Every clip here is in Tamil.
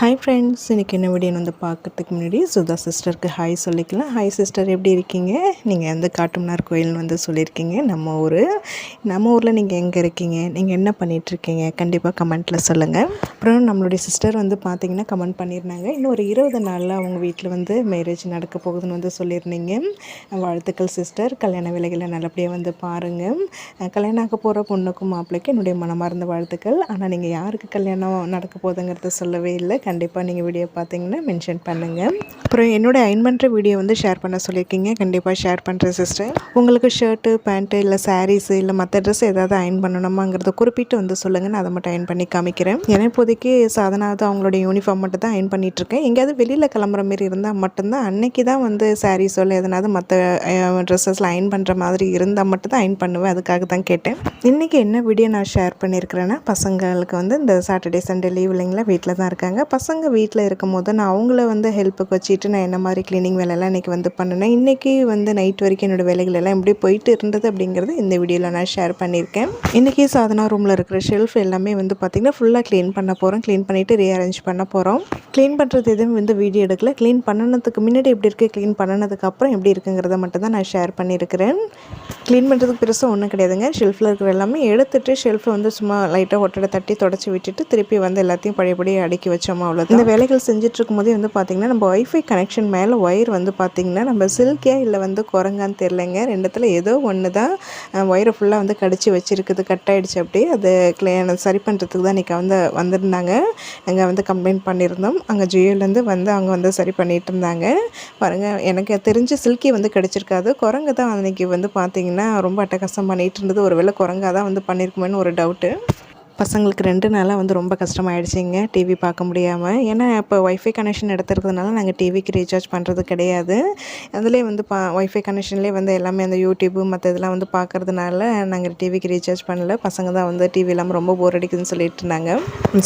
ஹாய் ஃப்ரெண்ட்ஸ் இன்றைக்கி என்ன வீடியோன்னு வந்து பார்க்கறதுக்கு முன்னாடி சுதா சிஸ்டருக்கு ஹாய் சொல்லிக்கலாம். ஹாய் சிஸ்டர் எப்படி இருக்கீங்க? நீங்கள் எந்த காட்டுமன்னார் கோயில்னு வந்து சொல்லியிருக்கீங்க. நம்ம ஊர் நம்ம ஊரில் நீங்கள் எங்கே இருக்கீங்க? நீங்கள் என்ன பண்ணிகிட்ருக்கீங்க கண்டிப்பாக கமெண்ட்டில் சொல்லுங்கள் அப்புறம் நம்மளுடைய சிஸ்டர் வந்து பார்த்தீங்கன்னா கமெண்ட் பண்ணியிருந்தாங்க. இன்னும் ஒரு இருபது நாளில் அவங்க வீட்டில் வந்து மேரேஜ் நடக்க போகுதுன்னு வந்து சொல்லியிருந்தீங்க. வாழ்த்துக்கள் சிஸ்டர் கல்யாண வேலைகளை நல்லபடியாக வந்து பாருங்கள் கல்யாணம் ஆக போகிற பொண்ணுக்கும் மாப்பிள்ளைக்கும் என்னுடைய மனமார்ந்த வாழ்த்துக்கள். ஆனால் நீங்கள் யாருக்கு கல்யாணம் நடக்க போகுதுங்கிறத சொல்லவே இல்லை. கண்டிப்பாக நீங்கள் வீடியோ பார்த்தீங்கன்னா மென்ஷன் பண்ணுங்கள் அப்புறம் என்னோடய அயன் பண்ணுற வீடியோ வந்து ஷேர் பண்ண சொல்லியிருக்கீங்க. கண்டிப்பாக ஷேர் பண்ணுறேன் சிஸ்டர் உங்களுக்கு ஷர்ட்டு பேண்ட்டு இல்லை சாரீஸு இல்லை மற்ற ட்ரெஸ் ஏதாவது அயன் பண்ணணுமாங்கிறத குறிப்பிட்டு வந்து சொல்லுங்கள் நான் அதை மட்டும் அயன் பண்ணி காமிக்கிறேன். ஏன்னா இப்போதைக்கு சாதனாவது அவங்களோட யூனிஃபார்ம் மட்டும் தான் அயன் பண்ணிகிட்ருக்கேன் எங்கேயாவது வெளியில் கிளம்புற மாரி இருந்தால் மட்டும்தான் அன்னைக்கு தான் வந்து சாரீஸோ இல்லை எதனாவது மற்ற ட்ரெஸ்ஸஸில் அயன் பண்ணுற மாதிரி இருந்தால் மட்டும் தான் அயன் பண்ணுவேன். அதுக்காக தான் கேட்டேன். இன்றைக்கி என்ன வீடியோ நான் ஷேர் பண்ணியிருக்கிறேன்னா பசங்களுக்கு வந்து இந்த சாட்டர்டே சண்டே லீவ் இல்லைங்களா வீட்டில் தான் இருக்காங்க. பசங்க வீட்டில் இருக்கும் போது நான் அவங்கள வந்து ஹெல்ப்புக்கு வச்சுட்டு நான் என்ன மாதிரி க்ளீனிங் வேலையெல்லாம் இன்றைக்கி வந்து பண்ணினேன். இன்றைக்கி வந்து நைட் வரைக்கும் என்னோடய வேலைகளெல்லாம் எப்படி போயிட்டு இருந்தது அப்படிங்கிறது இந்த வீடியோவில் நான் ஷேர் பண்ணியிருக்கேன். இன்றைக்கி சாதனா ரூமில் இருக்கிற ஷெல்ஃப் எல்லாமே வந்து பார்த்திங்கன்னா ஃபுல்லாக க்ளீன் பண்ண போகிறோம் க்ளீன் பண்ணிவிட்டு ரீஅரேஞ்ச் பண்ண போகிறோம் க்ளீன் பண்ணுறது எதுவும் வந்து வீடியோ எடுக்கல. க்ளீன் பண்ணனதுக்கு முன்னாடி எப்படி இருக்குது க்ளீன் பண்ணனதுக்கு அப்புறம் எப்படி இருக்குங்கிறத மட்டும் தான் நான் ஷேர் பண்ணியிருக்கிறேன். க்ளீன் பண்ணுறதுக்கு பெருசாக ஒன்றும் கிடையாதுங்க. ஷெல்ஃபில் இருக்கிற எல்லாமே எடுத்துகிட்டு ஷெல்ஃபை வந்து சும்மா லைட்டாக ஒட்டடை தட்டி தொடச்சி விட்டுட்டு திருப்பி வந்து எல்லாத்தையும் பழையபடி அடுக்கி வச்சோமா அவ்வளோ இந்த வேலைகள் செஞ்சுட்டு இருக்கும்போதே வந்து பார்த்திங்கன்னா நம்ம ஒய்ஃபை கனெக்ஷன் மேலே ஒயர் வந்து பார்த்திங்கன்னா நம்ம சில்கியா இல்லை வந்து குரங்கான்னு தெரிலங்க ரெண்டுத்தில் ஏதோ ஒன்று தான் ஒயரை ஃபுல்லாக வந்து கடிச்சு வச்சுருக்குது கட் ஆகிடுச்சு அப்படியே. அது க்ளீன் சரி பண்ணுறதுக்கு தான் இன்றைக்கி வந்து வந்திருந்தாங்க. அங்கே வந்து கம்ப்ளைண்ட் பண்ணியிருந்தோம். அங்கே ஜியோலேருந்து வந்து அவங்க வந்து சரி பண்ணிகிட்டு இருந்தாங்க. பாருங்கள் எனக்கு தெரிஞ்ச சில்கி வந்து கிடச்சிருக்காது. குரங்கு தான் அன்றைக்கி வந்து பார்த்திங்கன்னா ரொம்ப அட்டகாசம் பண்ணிகிட்டு இருந்தது. ஒரு வேளை குரங்காக தான் வந்து பண்ணியிருக்குமேன்னு ஒரு டவுட்டு பசங்களுக்கு ரெண்டு நாளாக வந்து ரொம்ப கஷ்டமாயிடுச்சிங்க டிவி பார்க்க முடியாமல் ஏன்னா இப்போ ஒய்ஃபை கனெக்ஷன் எடுத்துருக்கிறதுனால நாங்கள் டிவிக்கு ரீசார்ஜ் பண்ணுறது கிடையாது. அதிலே வந்து பா ஒய்ஃபை கனெக்ஷன்லேயே வந்து எல்லாமே அந்த யூடியூப்பு மற்ற இதெல்லாம் வந்து பார்க்குறதுனால நாங்கள் டிவிக்கு ரீசார்ஜ் பண்ணல. பசங்க தான் வந்து டிவி இல்லாமல் ரொம்ப போர் அடிக்குதுன்னு சொல்லிட்டு இருந்தாங்க.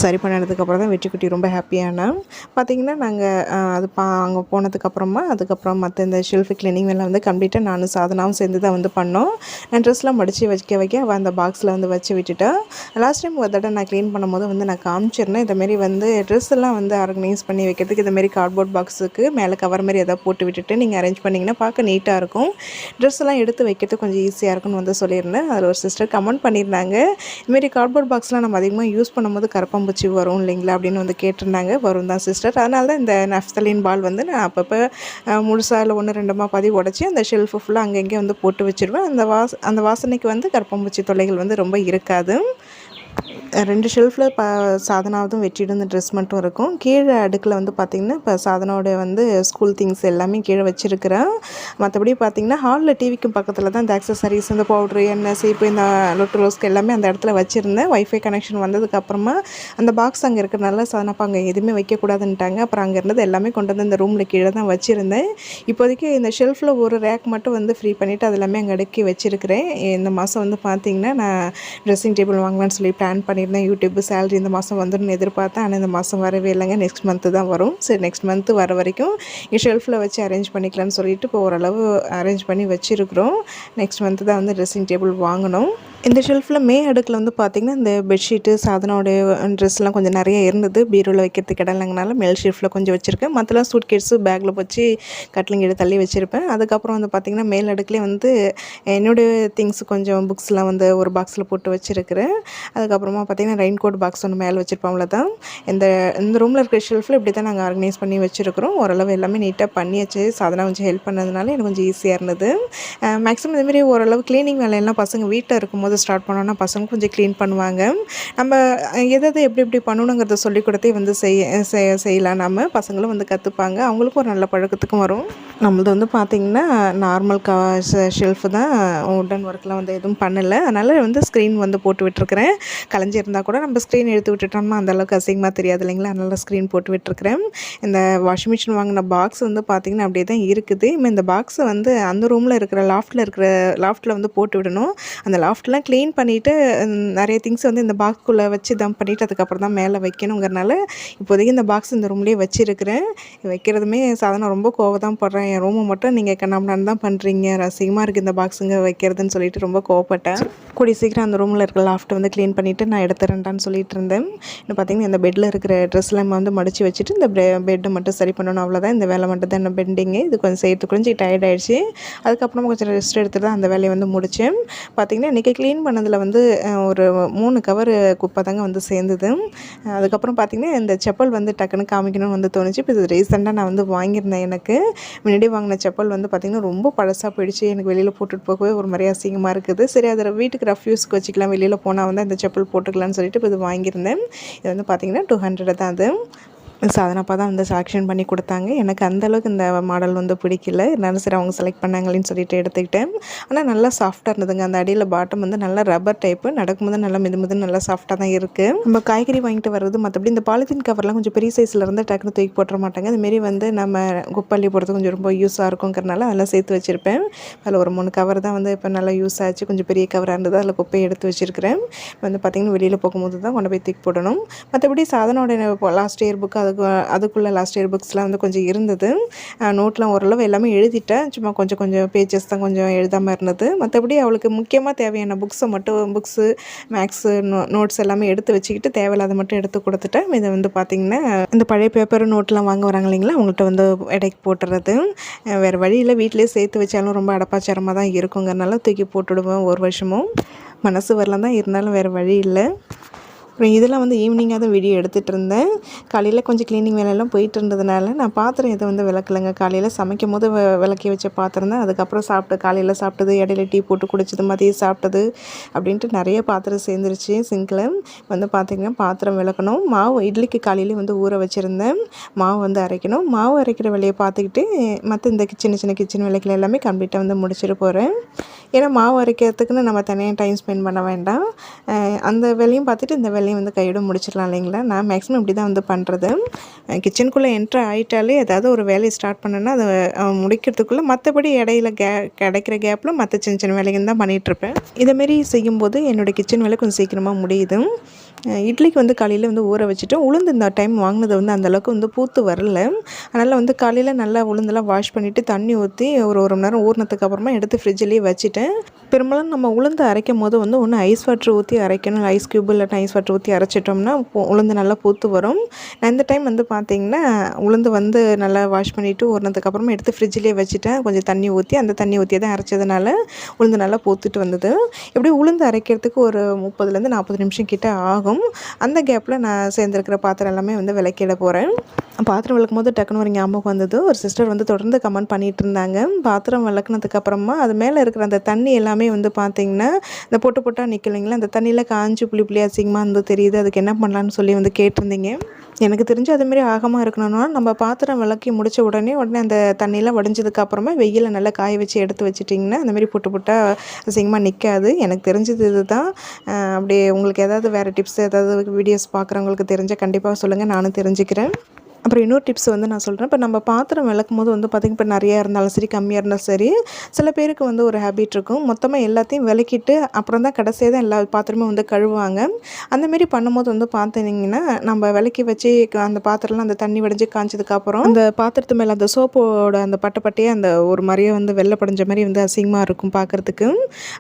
சரி பண்ணதுக்கப்புறம் தான் வெற்றிக்குட்டி ரொம்ப ஹாப்பியான பார்த்திங்கன்னா நாங்கள் அது பா அங்கே போனதுக்கப்புறமா அதுக்கப்புறம் மற்ற இந்த ஷெல்ஃபு கிளீனிங் எல்லாம் வந்து கம்ப்ளீட்டாக நானும் சாதனாவும் சேர்ந்து தான் வந்து பண்ணோம். நான் ட்ரெஸ்லாம் மடித்து வைக்க வைக்க அந்த பாக்ஸில் வந்து வச்சு விட்டுட்டேன் லாஸ்ட் டைம் ஒரு தடவை நான் க்ளீன் பண்ணும்போது வந்து நான் காமிச்சிருந்தேன். இந்தமாரி வந்து ட்ரெஸ் எல்லாம் வந்து ஆர்கனைஸ் பண்ணி வைக்கிறதுக்கு இந்தமாரி கார்ட்போர்ட் பாக்ஸுக்கு மேலே கவர் மாதிரி எதாவது போட்டு விட்டுட்டு நீங்கள் அரேஞ்ச் பண்ணிங்கன்னா பார்க்க நீட்டாக இருக்கும். ட்ரெஸ் எல்லாம் எடுத்து வைக்கிறதுக்கு கொஞ்சம் ஈஸியாக இருக்கும்னு வந்து சொல்லியிருந்தேன். அதில் ஒரு சிஸ்டர் கமெண்ட் பண்ணியிருந்தாங்க. இதுமாரி கார்ட்போர்ட் பாக்ஸ்லாம் நம்ம அதிகமாக யூஸ் பண்ணும்போது கரப்பாம்பூச்சி வரும் இல்லைங்களா அப்படின்னு வந்து கேட்டிருந்தாங்க. வரும் தான் சிஸ்டர் அதனால தான் இந்த நஃப்தலின் பால் வந்து நான் அப்பப்போ முழுசாக இல்லை ஒன்று ரெண்டுமா பாதி உடச்சி அந்த ஷெல்ஃபு ஃபுல்லாக அங்கங்கே வந்து போட்டு வச்சுருவேன். அந்த வாச அந்த வாசனைக்கு வந்து கரப்பாம்பூச்சி தொல்லைகள் வந்து ரொம்ப இருக்காது. ரெண்டு ஷெல்ஃபில் ப சாதனாவதும் வெற்றிடும் ட்ரெஸ் மட்டும் இருக்கும். கீழே அடுக்கில் வந்து பார்த்திங்கன்னா இப்போ சாதனாவோட வந்து ஸ்கூல் திங்ஸ் எல்லாமே கீழே வச்சுருக்கிறேன். மற்றபடி பார்த்திங்கன்னா ஹாலில் டிவிக்கும் பக்கத்தில் தான் இந்த அக்சசரிஸ் இந்த பவுட்ரு எண்ணெய் சீப்பு இந்த லொட்டு ரோஸ்க்கு எல்லாமே அந்த இடத்துல வச்சுருந்தேன். ஒய்ஃபை கனெக்ஷன் வந்ததுக்கப்புறமா அந்த பாக்ஸ் அங்கே இருக்கிறனால சாதனப்பா அங்கே எதுவுமே வைக்கக்கூடாதுன்ட்டாங்க. அப்புறம் அங்கே இருந்தது எல்லாமே கொண்டு வந்து இந்த ரூமில் கீழே தான் வச்சுருந்தேன். இப்போதைக்கு இந்த ஷெல்ஃபில் ஒரு ரேக் மட்டும் வந்து ஃப்ரீ பண்ணிவிட்டு அது எல்லாமே அங்கே அடுக்கி வச்சுருக்கிறேன். இந்த மாதம் வந்து பார்த்திங்கன்னா நான் ட்ரெஸ்ஸிங் டேபிள் வாங்கலான்னு சொல்லி பிளான் பண்ணி பண்ணியிருந்தேன். யூடியூப் சேலரி இந்த மாதம் வந்துடும் எதிர்பார்த்தேன். ஆனால் இந்த மாதம் வரவே இல்லைங்க. நெக்ஸ்ட் மந்த்து தான் வரும். சரி நெக்ஸ்ட் மந்த்து வர வரைக்கும் இங்கே ஷெல்ஃபில் வச்சு அரேஞ்ச் பண்ணிக்கலாம்னு சொல்லிட்டு இப்போ ஓரளவு அரேஞ்ச் பண்ணி வச்சுருக்குறோம். நெக்ஸ்ட் மந்த்து தான் வந்து ட்ரெஸ்ஸிங் டேபிள் வாங்கணும். இந்த ஷெல்ஃபில் மே அடுக்கில் வந்து பார்த்திங்கன்னா இந்த பெட்ஷீட்டு சாதனோடைய ட்ரெஸ்லாம் கொஞ்சம் நிறைய இருந்தது. பீரோவில் வைக்கிறதுக்கு இடம் இல்லைங்கனால மேல் ஷெல்ஃபில் கொஞ்சம் வச்சுருக்கேன். மற்றலாம் சூட் கேட்ஸு பேக்கில் வச்சு கட்லிங் எடுத்து தள்ளி வச்சுருப்பேன். அதுக்கப்புறம் வந்து பார்த்திங்கன்னா மேல் அடுக்கிலே வந்து என்னுடைய திங்ஸ் கொஞ்சம் புக்ஸ்லாம் வந்து ஒரு பாக்ஸில் போட்டு வச்சுருக்கிறேன். அதுக்கப்புறமா பார்த்திங்கன்னா ரெயின் கோட் பாக்ஸ் ஒன்று மேலே வச்சுருப்போம்ல தான் இந்த இந்த ரூமில் இருக்கிற ஷெல்ஃபில் இப்படி தான் நாங்கள் ஆர்கனைஸ் பண்ணி வச்சுருக்கிறோம். ஓரளவு எல்லாமே நீட்டாக பண்ணியாச்சு. சாதனம் கொஞ்சம் ஹெல்ப் பண்ணதுனால எனக்கு கொஞ்சம் ஈஸியாக இருந்தது. மேக்ஸிமம் இதுமாரி ஓரளவு க்ளீனிங் வேலையெல்லாம் பசங்க வீட்டில் இருக்கும்போது போது ஸ்டார்ட் பண்ணோன்னா பசங்க கொஞ்சம் க்ளீன் பண்ணுவாங்க. நம்ம எதை எப்படி எப்படி பண்ணணுங்கிறத சொல்லி கொடுத்தே வந்து செய்ய செய்யலாம். நம்ம பசங்களும் வந்து கற்றுப்பாங்க அவங்களுக்கும் ஒரு நல்ல பழக்கத்துக்கும் வரும். நம்மளது வந்து பார்த்திங்கன்னா நார்மல் க ஷெல்ஃபு தான். உடன் ஒர்க்லாம் வந்து எதுவும் பண்ணலை. அதனால் வந்து ஸ்க்ரீன் வந்து போட்டு விட்டுருக்குறேன். கலைஞ்சிருந்தால் கூட நம்ம ஸ்க்ரீன் எடுத்து விட்டுட்டோம்னா அந்தளவுக்கு அசிங்கமாக தெரியாது இல்லைங்களா? அதனால் ஸ்க்ரீன் போட்டு விட்டுருக்குறேன். இந்த வாஷிங் மிஷின் வாங்கின பாக்ஸ் வந்து பார்த்திங்கன்னா அப்படியே தான் இருக்குது. இந்த பாக்ஸை வந்து அந்த ரூமில் இருக்கிற லாஃப்ட்டில் இருக்கிற லாஃப்ட்டில் வந்து போட்டு விடணும். அந்த லாஃப்ட்லாம் க்ளீன் பண்ணிவிட்டு நிறைய திங்ஸ் வந்து இந்த பாக்ஸ்குள்ளே வச்சு தம் பண்ணிவிட்டு அதுக்கப்புறம் தான் மேலே வைக்கணுங்கிறனால இப்போதைக்கு இந்த பாக்ஸ் இந்த ரூம்லேயே வச்சுருக்கிறேன். வைக்கிறதுமே சாதாரண ரொம்ப கோவம் தான் போடுறேன். என் ரூமை மட்டும் நீங்கள் கண்ணாமண்ணான்னு தான் பண்ணுறீங்க ரசிகமாக இருக்குது இந்த பாக்ஸுங்க வைக்கிறதுன்னு சொல்லிட்டு ரொம்ப கோவப்பட்டேன். கூடி சீக்கிரம் அந்த ரூமில் இருக்கிற லாஃப்ட் வந்து க்ளீன் பண்ணிவிட்டு நான் எடுத்துறேன்டான்னு சொல்லிட்டு இருந்தேன். இன்னும் பார்த்தீங்கன்னா இந்த பெட்டில் இருக்கிற ட்ரெஸ்லாம் வந்து மடித்து வச்சுட்டு இந்த பெட்டை மட்டும் சரி பண்ணணும். அவ்வளோதான் இந்த வேலை மட்டும் தான் என்ன பெண்டிங்கு இது கொஞ்சம் செய்யறது கொஞ்சம் டயர்ட் ஆயிடுச்சு. அதுக்கப்புறம் கொஞ்சம் ரெஸ்ட் எடுத்துட்டு தான் அந்த வேலையை வந்து முடித்தேன் பார்த்திங்கன்னா இன்றைக்கி க்ளீன் பண்ணதில் வந்து ஒரு மூணு கவர் குப்பை தாங்க வந்து சேர்ந்தது. அதுக்கப்புறம் பார்த்திங்கன்னா இந்த செப்பல் வந்து டக்குன்னு காமிக்கணும்னு வந்து தோணுச்சு. இப்போ இது ரீசெண்டாக நான் வந்து வாங்கியிருந்தேன் எனக்கு. முன்னாடி வாங்கின செப்பல் வந்து பார்த்திங்கன்னா ரொம்ப பழசாக போயிடுச்சு. எனக்கு வெளியில் போட்டுட்டு போகவே ஒரு மாதிரி அசிங்கமாக இருக்குது. சரி அதை வீட்டுக்கு ரஃப் யூஸ்க்கு வச்சுக்கலாம். வெளியில் போனால் வந்து இந்த செப்பல் போட்டுக்கலாம்னு சொல்லிட்டு இப்போ இது வாங்கியிருந்தேன். இது வந்து பார்த்திங்கன்னா டூ ஹண்ட்ரட் தான் அது. சாதனப்பா தான் வந்து செலெக்ஷன் பண்ணி கொடுத்தாங்க. எனக்கு அந்த அளவுக்கு இந்த மாடல் வந்து பிடிக்கல. இருந்தாலும் சரி அவங்க செலக்ட் பண்ணாங்களேன்னு சொல்லிட்டு எடுத்துக்கிட்டேன். ஆனால் நல்லா சாஃப்டாக இருந்ததுங்க. அந்த அடியில் பாட்டம் வந்து நல்லா ரப்பர் டைப்பு நடக்கும்போது நல்லா மிது மிது நல்லா சாஃப்டாக தான் இருக்குது நம்ம காய்கறி வாங்கிட்டு வர்றது மற்றபடி இந்த பாலித்தீன் கவர்லாம் கொஞ்சம் பெரிய சைஸில் இருந்தால் டக்குனு தூக்கி போட்டுற மாட்டாங்க. அதுமாரி வந்து நம்ம குப்பள்ளி போடுறது கொஞ்சம் ரொம்ப யூஸாக இருக்குங்கிறனால அதெல்லாம் சேர்த்து வச்சுருப்பேன். அதில் ஒரு மூணு கவர் தான் வந்து இப்போ நல்லா யூஸ் ஆச்சு. கொஞ்சம் பெரிய கவராக இருந்தது. அதில் குப்பையை எடுத்து வச்சுருக்கிறேன். வந்து பார்த்திங்கன்னா வெளியில் போகும்போது தான் கொண்டு போய் தூக்கி போடணும். மற்றபடி சாதனோட லாஸ்ட் இயர் புக்கு அதுக்கு அதுக்குள்ளே லாஸ்ட் இயர் புக்ஸ்லாம் வந்து கொஞ்சம் இருந்தது. நோட்லாம் ஓரளவு எல்லாமே எழுதிட்டேன். சும்மா கொஞ்சம் கொஞ்சம் பேஜஸ் தான் கொஞ்சம் எழுதாமல் இருந்தது. மற்றபடி அவளுக்கு முக்கியமாக தேவையான புக்ஸை மட்டும் புக்ஸு மேக்ஸு நோ நோட்ஸ் எல்லாமே எடுத்து வச்சுக்கிட்டு தேவையில்லாத மட்டும் எடுத்து கொடுத்துட்டேன். இதை வந்து பார்த்திங்கன்னா இந்த பழைய பேப்பர் நோட்லாம் வாங்க வராங்க இல்லைங்களா அவங்கள்ட்ட வந்து எடைக்கு போட்டுறது. வேறு வழியில் வீட்டிலே சேர்த்து வச்சாலும் ரொம்ப அடப்பாச்சாரமாக தான் இருக்குங்கிறனால தூக்கி போட்டுடுவேன் ஒரு வருஷமும். மனசு வரலாம் தான் இருந்தாலும் வேறு வழி இல்லை. அப்புறம் இதெல்லாம் வந்து ஈவினிங்காக தான் வீடியோ எடுத்துகிட்டு இருந்தேன். காலையில் கொஞ்சம் க்ளீனிங் வேலையெல்லாம் போயிட்டு இருந்ததுனால நான் பாத்திரம் எதை வந்து விளக்கலைங்க. காலையில் சமைக்கும் போது விளக்கி வச்ச பாத்திரம் தான். அதுக்கப்புறம் சாப்பிட்டு காலையில் சாப்பிட்டது இடையில டீ போட்டு குடிச்சது மதியம் சாப்பிட்டது அப்படின்ட்டு நிறைய பாத்திரம் சேர்ந்துருச்சு. சிங்கில் வந்து பார்த்திங்கன்னா பாத்திரம் விளக்கணும். மாவு இட்லிக்கு காலையிலே வந்து ஊற வச்சுருந்தேன். மாவு வந்து அரைக்கணும். மாவு அரைக்கிற வேலையை பார்த்துக்கிட்டு மற்ற இந்த சின்ன சின்ன கிச்சன் விளக்கில் எல்லாமே கம்ப்ளீட்டாக வந்து முடிச்சிட்டு போகிறேன் ஏன்னா மாவு அரைக்கிறதுக்குன்னு நம்ம தனியாக டைம் ஸ்பெண்ட் பண்ண வேண்டாம். அந்த வேலையும் பார்த்துட்டு இந்த வேலையும் வந்து கையோட முடிச்சிடலாம் இல்லைங்களா? நான் மேக்ஸிமம் இப்படி தான் வந்து பண்ணுறது கிச்சனுக்குள்ளே என்ட்ரு ஆகிட்டாலே ஏதாவது ஒரு வேலையை ஸ்டார்ட் பண்ணேன்னா அதை முடிக்கிறதுக்குள்ளே மற்றபடி இடையில கே கிடைக்கிற கேப்பில் மற்ற சின்ன சின்ன வேலைகள் தான் பண்ணிகிட்ருப்பேன் இதேமாரி செய்யும்போது என்னோடய கிச்சன் வேலை கொஞ்சம் சீக்கிரமாக முடியுது. இட்லிக்கு வந்து காலையில் வந்து ஊற வச்சுட்டோம். உளுந்து இந்த டைம் வாங்கினது வந்து அந்தளவுக்கு வந்து பூத்து வரல. அதனால் வந்து காலையில் நல்லா உளுந்தெல்லாம் வாஷ் பண்ணிவிட்டு தண்ணி ஊற்றி ஒரு ஒரு மணி நேரம் ஊறினதுக்கு அப்புறமா எடுத்து ஃப்ரிட்ஜ்லேயே வச்சுட்டேன். பெரும்பாலும் நம்ம உளுந்து அரைக்கும் போது வந்து ஒன்று ஐஸ் வாட்டர் ஊற்றி அரைக்கணும். ஐஸ் க்யூப் இல்லாட்டி ஐஸ் வாட்டர் ஊற்றி அரைச்சிட்டோம்னா உளுந்து நல்லா பூத்து வரும். நான் இந்த டைம் வந்து பார்த்தீங்கன்னா உளுந்து வந்து நல்லா வாஷ் பண்ணிவிட்டு ஊறினதுக்கு அப்புறமா எடுத்து ஃப்ரிட்ஜ்லேயே வச்சுட்டேன். கொஞ்சம் தண்ணி ஊற்றி அந்த தண்ணி ஊற்றி தான் அரைச்சதுனால உளுந்து நல்லா பூத்துட்டு வந்தது. எப்படி உளுந்து அரைக்கிறதுக்கு ஒரு முப்பதுலேருந்து நாற்பது நிமிஷம் கிட்டே ஆகும். அந்த கேப்பில் நான் சேர்ந்துருக்கிற பாத்திரம் எல்லாமே வந்து விளக்கிட போகிறேன் பாத்திரம் விளக்கும் போது டக்குன்னு ஒரு ஞாபகம் வந்தது. ஒரு சிஸ்டர் வந்து தொடர்ந்து கமெண்ட் பண்ணிட்டு இருந்தாங்க பாத்திரம் விளக்குனதுக்கு அப்புறமா அது மேலே இருக்கிற அந்த தண்ணி எல்லாமே வந்து பார்த்திங்கன்னா இந்த பொட்டு பொட்டாக நிற்கலைங்களா அந்த தண்ணியில் காஞ்சி புளி புளி அசிங்கமாக வந்து தெரியுது. அதுக்கு என்ன பண்ணலான்னு சொல்லி வந்து கேட்டிருந்தீங்க. எனக்கு தெரிஞ்சு அதுமாரி ஆகமாக இருக்கணும்னா நம்ம பாத்திரம் விளக்கி முடித்த உடனே உடனே அந்த தண்ணியெலாம் வடிஞ்சதுக்கு அப்புறமே வெயிலில் நல்லா காய வச்சு எடுத்து வச்சிட்டிங்கன்னா அந்தமாரி புட்டு புட்டா அசிங்கமாக நிற்காது எனக்கு தெரிஞ்சது இதுதான். தான் அப்படியே உங்களுக்கு ஏதாவது வேறு டிப்ஸ் ஏதாவது வீடியோஸ் பார்க்குறவங்களுக்கு தெரிஞ்சால் கண்டிப்பாக சொல்லுங்கள் நானும் தெரிஞ்சுக்கிறேன். அப்புறம் இன்னொரு டிப்ஸ் வந்து நான் சொல்கிறேன் இப்போ நம்ம பாத்திரம் விளக்கும் போது வந்து பார்த்திங்க இப்போ நிறையா இருந்தாலும் சரி கம்மியாக இருந்தாலும் சரி சில பேருக்கு வந்து ஒரு ஹேபிட் இருக்கும். மொத்தமாக எல்லாத்தையும் விளக்கிட்டு அப்புறம் தான் கடைசியாக தான் எல்லா பாத்திரமும் வந்து கழுவுவாங்க. அந்தமாரி பண்ணும்போது வந்து பார்த்தீங்கன்னா நம்ம விளக்கி வச்சு க- அந்த பாத்திரம்லாம் அந்த தண்ணி வடிஞ்சு காய்ச்சதுக்கப்புறம் அந்த பாத்திரத்து மேலே அந்த சோப்போட அந்த பட்டை பட்டையே அந்த ஒரு மாதிரியே வந்து வெள்ளை படைஞ்ச மாதிரி வந்து அசிங்கமாக இருக்கும் பார்க்குறதுக்கு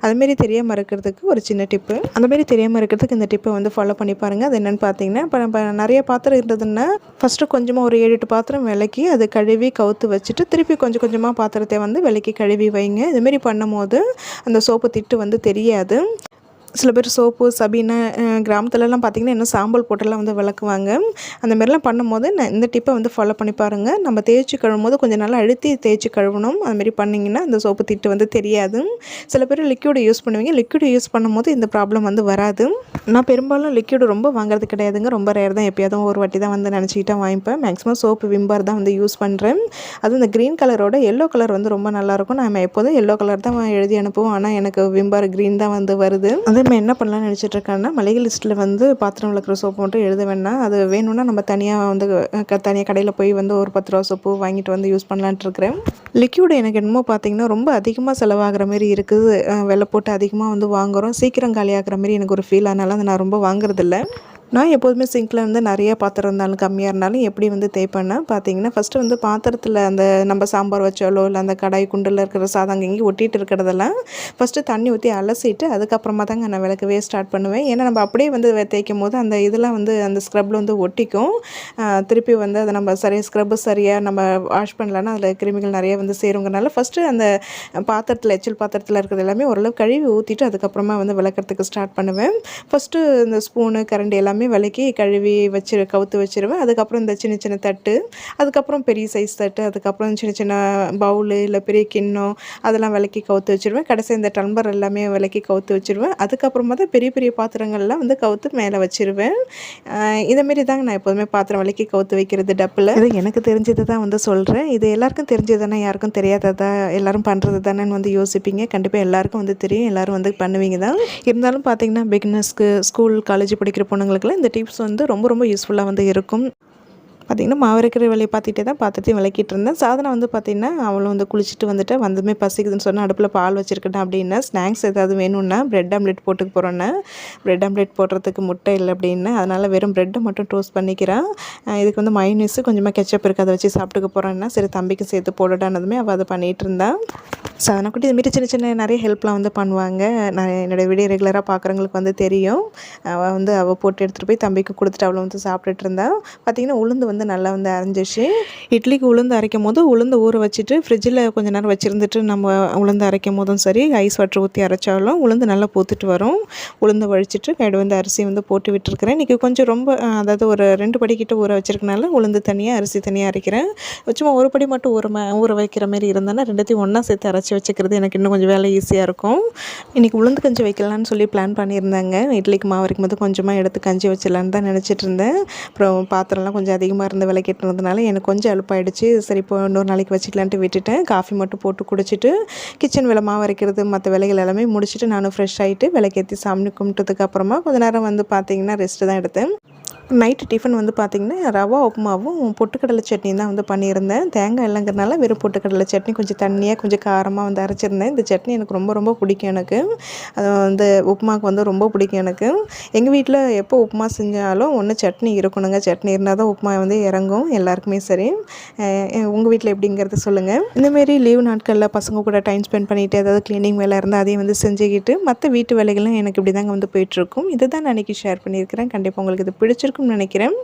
அதுமாரி தெரியாமல் இருக்கிறதுக்கு ஒரு சின்ன டிப்பு அந்தமாரி தெரியாமல் இருக்கிறதுக்கு இந்த டிப்பை வந்து ஃபாலோ பண்ணி பாருங்கள் அது என்னென்னு பார்த்தீங்கன்னா இப்போ நம்ம நிறைய பாத்திரம் இருந்ததுன்னா ஃபஸ்ட்டு கொஞ்சம் கொஞ்சமாக ஒரு ஏழு எட்டு பாத்திரம் விளக்கி அதை கழுவி கவுத்து வச்சுட்டு திருப்பி கொஞ்சம் கொஞ்சமாக பாத்திரத்தை வந்து விளக்கி கழுவி வைங்க. இதுமாரி பண்ணும்போது அந்த சோப்பு திட்டு வந்து தெரியாது. சில பேர் சோப்பு சபீனு கிராமத்துலலாம் பார்த்திங்கன்னா இன்னும் சாம்பல் போட்டெல்லாம் வந்து விளக்குவாங்க. அந்த மாதிரிலாம் பண்ணும்போது நான் இந்த டிப்பை வந்து ஃபாலோ பண்ணி பாருங்கள் நம்ம தேய்ச்சி கழுவும் போது கொஞ்சம் நல்லா அழுத்தி தேய்ச்சி கழுவணும். அதுமாரி பண்ணிங்கன்னா அந்த சோப்பு திட்டு வந்து தெரியாது. சில பேர் லிக்யூடு யூஸ் பண்ணுவீங்க. லிக்யூடு யூஸ் பண்ணும்போது இந்த ப்ராப்ளம் வந்து வராது. நான் பெரும்பாலும் லிக்யூடு ரொம்ப வாங்குறது கிடையாதுங்க. ரொம்ப ரேர் தான். எப்பயாவது ஒரு வாட்டி தான் வந்து நினச்சிக்கிட்டே வாங்கிப்பேன். மேக்ஸிமம் சோப்பு விம்பர் தான் வந்து யூஸ் பண்ணுறேன் அதுவும் இந்த க்ரீன் கலரோட எல்லோ கலர் வந்து ரொம்ப நல்லாயிருக்கும் நான் எப்போதும் எல்லோ கலர் தான் எழுதி அனுப்புவோம் ஆனால் எனக்கு விம்பர் க்ரீன் தான் வந்து வருது. அது நம்ம என்ன பண்ணலாம்னு நினச்சிட்ருக்கேன்னா மளிகை லிஸ்ட்டில் வந்து பாத்திரம் விளக்குற சோப்பு மட்டும் எழுத வேணாம் அது வேணும்னா நம்ம தனியாக வந்து தனியாக கடையில் போய் வந்து ஒரு பத்து ரூபா சோப்பு வாங்கிட்டு வந்து யூஸ் பண்ணலான்ட்டு இருக்கிறேன். லிக்யூடு எனக்கு என்னமோ பார்த்தீங்கன்னா ரொம்ப அதிகமாக செலவாகிற மாதிரி இருக்குது. வெலை போட்டு அதிகமாக வந்து வாங்குகிறோம் சீக்கிரம் காலியாகிற மாதிரி எனக்கு ஒரு ஃபீல் ஆனாலும் அதை நான் ரொம்ப வாங்குறதில்ல. நான் எப்போதுமே சிங்கில் வந்து நிறைய பாத்திரம் இருந்தாலும் கம்மியாக இருந்தாலும் எப்படி வந்து தேய்ப்பேன்னா பார்த்தீங்கன்னா ஃபஸ்ட்டு வந்து பாத்திரத்தில் அந்த நம்ம சாம்பார் வச்சாலோ இல்லை அந்த கடாய் குண்டில் இருக்கிற சாதம் அங்கே ஒட்டிகிட்டு இருக்கிறதெல்லாம் ஃபஸ்ட்டு தண்ணி ஊற்றி அலசிட்டு அதுக்கப்புறமா தாங்க நான் விளக்கவே ஸ்டார்ட் பண்ணுவேன். ஏன்னா நம்ம அப்படியே வந்து தேய்க்கும் போது அந்த இதெல்லாம் வந்து அந்த ஸ்க்ரப்பில் வந்து ஒட்டிக்கும். திருப்பி வந்து அதை நம்ம சரியாக ஸ்க்ரப்பு சரியாக நம்ம வாஷ் பண்ணலன்னா அதில் கிருமிகள் நிறைய வந்து சேருங்கிறனால ஃபஸ்ட்டு அந்த பாத்திரத்தில் எச்சில் பாத்திரத்தில் இருக்கிறது எல்லாமே ஓரளவு கழுவி ஊற்றிட்டு அதுக்கப்புறமா வந்து விளக்கிறதுக்கு ஸ்டார்ட் பண்ணுவேன். ஃபஸ்ட்டு இந்த ஸ்பூனு கரண்டி எல்லாமே விளக்கி கழுவி வச்சு கவுத்து வச்சிருவேன். அதுக்கப்புறம் இந்த சின்ன சின்ன தட்டு அதுக்கப்புறம் பெரிய சைஸ் தட்டு அதுக்கப்புறம் சின்ன சின்ன பவுலு இல்லை பெரிய கிண்ணம் அதெல்லாம் விளக்கி கவுத்து வச்சிருவேன். கடைசி இந்த டம்பர் எல்லாமே விளக்கி கவுத்து வச்சிருவேன். அதுக்கப்புறமா தான் பெரிய பெரிய பாத்திரங்கள்லாம் வந்து கவுத்து மேலே வச்சிருவேன். ஆஹ் இதேமாரி தாங்க நான் எப்போதுமே பாத்திரம் விளக்கி கவுத்து வைக்கிறது டப்பில். இது எனக்கு தெரிஞ்சது தான் வந்து சொல்கிறேன் இது எல்லாருக்கும் தெரிஞ்சது தானே யாருக்கும் தெரியாததா எல்லாரும் பண்ணுறது தானேன்னு வந்து யோசிப்பீங்க. கண்டிப்பாக எல்லாருக்கும் வந்து தெரியும். எல்லாரும் வந்து பண்ணுவீங்க தான். இருந்தாலும் பார்த்தீங்கன்னா பிகினர்ஸ்க்கு ஸ்கூல் காலேஜ் படிக்கிற பொண்ணுங்களுக்குலாம் இந்த டிப்ஸ் வந்து ரொம்ப ரொம்ப யூஸ்ஃபுல்லாக வந்து இருக்கும். பார்த்திங்கன்னா மாவு வேலையை பார்த்துட்டே தான் பாத்திரத்தையும் விளக்கிட்டு இருந்தேன். சாதனை வந்து பார்த்திங்கன்னா அவளும் வந்து குளிச்சுட்டு வந்துட்டு வந்ததுமே பசிக்குதுன்னு சொன்னால் அடுப்பில் பால் வச்சுருக்கேன் அப்படின்னா ஸ்நாக்ஸ் ஏதாவது வேணும்னா ப்ரெட் ஆம்லெட் போட்டுக்க போகிறேன்னா ப்ரெட் ஆம்லெட் போடுறதுக்கு முட்டை இல்லை அப்படின்னா அதனால் வெறும் ப்ரெட்டை மட்டும் டோஸ்ட் பண்ணிக்கிறேன். இதுக்கு வந்து மைனஸு கொஞ்சமாக கெச்சப் இருக்குது அதை வச்சு சாப்பிட்டுக்க போகிறேன்னா சரி தம்பிக்கு சேர்த்து போடடானதுமே அவள் அதை பண்ணிகிட்டு இருந்தான் சாதனை குட்டி இதுமாரி சின்ன சின்ன நிறைய ஹெல்ப்லாம் வந்து பண்ணுவாங்க. நான் என்னோடய வீடியோ ரெகுலராக பார்க்குறவங்களுக்கு வந்து தெரியும். அவள் வந்து அவள் போட்டு எடுத்துகிட்டு போய் தம்பிக்கு கொடுத்துட்டு அவளை வந்து சாப்பிட்டுட்டு இருந்தா. பார்த்திங்கன்னா உளுந்து வந்து நல்லா வந்து அரைஞ்சிச்சு. இட்லிக்கு உளுந்து அரைக்கும் போது உளுந்து ஊற வச்சுட்டு ஃப்ரிட்ஜில் கொஞ்ச நேரம் வச்சுருந்துட்டு நம்ம உளுந்து அரைக்கும் போதும் சரி ஐஸ் வாட்டர் ஊற்றி அரைச்சாலும் உளுந்து நல்லா பூத்துட்டு வரும். உளுந்து வழிச்சிட்டு கைடு வந்து அரிசி வந்து போட்டு விட்டுருக்கிறேன். இன்றைக்கி கொஞ்சம் ரொம்ப அதாவது ஒரு ரெண்டு படிக்கிட்ட ஊற வச்சிருக்கனால உளுந்து தனியாக அரிசி தனியாக அரைக்கிறேன். சும்மா ஒரு படி மட்டும் ஊற ஊற வைக்கிற மாதிரி இருந்தேன்னா ரெண்டுத்தையும் ஒன்றா சேர்த்து அரைச்சி வச்சுக்கிறது எனக்கு இன்னும் கொஞ்சம் வேலை ஈஸியாக இருக்கும். இன்றைக்கி உளுந்து கஞ்சி வைக்கலான்னு சொல்லி பிளான் பண்ணியிருந்தாங்க. இட்லிக்கு மாவு போது கொஞ்சமாக எடுத்து கஞ்சி வச்சிடலான்னு தான் நினச்சிட்டு இருந்தேன். அப்புறம் பாத்திரம்லாம் கொஞ்சம் அதிகமாக இருந்து விளக்கிட்டு கேட்டுனதுனால எனக்கு கொஞ்சம் அலுப்பாயிடுச்சு. சரி இப்போ இன்னொரு நாளைக்கு வச்சுக்கலான்ட்டு விட்டுட்டேன். காஃபி மட்டும் போட்டு குடிச்சிட்டு கிச்சன் விலை மாவு அரைக்கிறது மற்ற விலைகள் எல்லாமே முடிச்சுட்டு நானும் ஃப்ரெஷ் ஆகிட்டு விலைக்கேற்றி சாமி கும்பிட்டதுக்கு அப்புறமா கொஞ்ச நேரம் வந்து பார்த்தீங்கன்னா ரெஸ்ட்டு தான் எடுத்தேன். நைட்டு டிஃபன் வந்து பார்த்திங்கன்னா ரவா உப்புமாவும் பொட்டுக்கடலை சட்னியும் தான் வந்து பண்ணியிருந்தேன். தேங்காய் இல்லைங்கிறனால வெறும் பொட்டுக்கடலை சட்னி கொஞ்சம் தண்ணியாக கொஞ்சம் காரமாக வந்து அரைச்சிருந்தேன். இந்த சட்னி எனக்கு ரொம்ப ரொம்ப பிடிக்கும் எனக்கு. அது வந்து உப்புமாவுக்கு வந்து ரொம்ப பிடிக்கும் எனக்கு. எங்கள் வீட்டில் எப்போ உப்புமா செஞ்சாலும் ஒன்று சட்னி இருக்கணுங்க. சட்னி இருந்தால் தான் உப்புமா வந்து இறங்கும் எல்லாருக்குமே சரி. உங்கள் வீட்டில் எப்படிங்கிறத சொல்லுங்கள் இந்தமாரி லீவ் நாட்களில் பசங்க கூட டைம் ஸ்பெண்ட் பண்ணிவிட்டு ஏதாவது க்ளீனிங் வேலை இருந்தால் அதையும் வந்து செஞ்சுக்கிட்டு மற்ற வீட்டு வேலைகளும் எனக்கு இப்படி தாங்க வந்து போயிட்டுருக்கும் இதை தான் நான் அன்றைக்கி ஷேர் பண்ணியிருக்கிறேன். கண்டிப்பாக உங்களுக்கு இது பிடிச்சிருக்கும் நினைக்கிறேன்.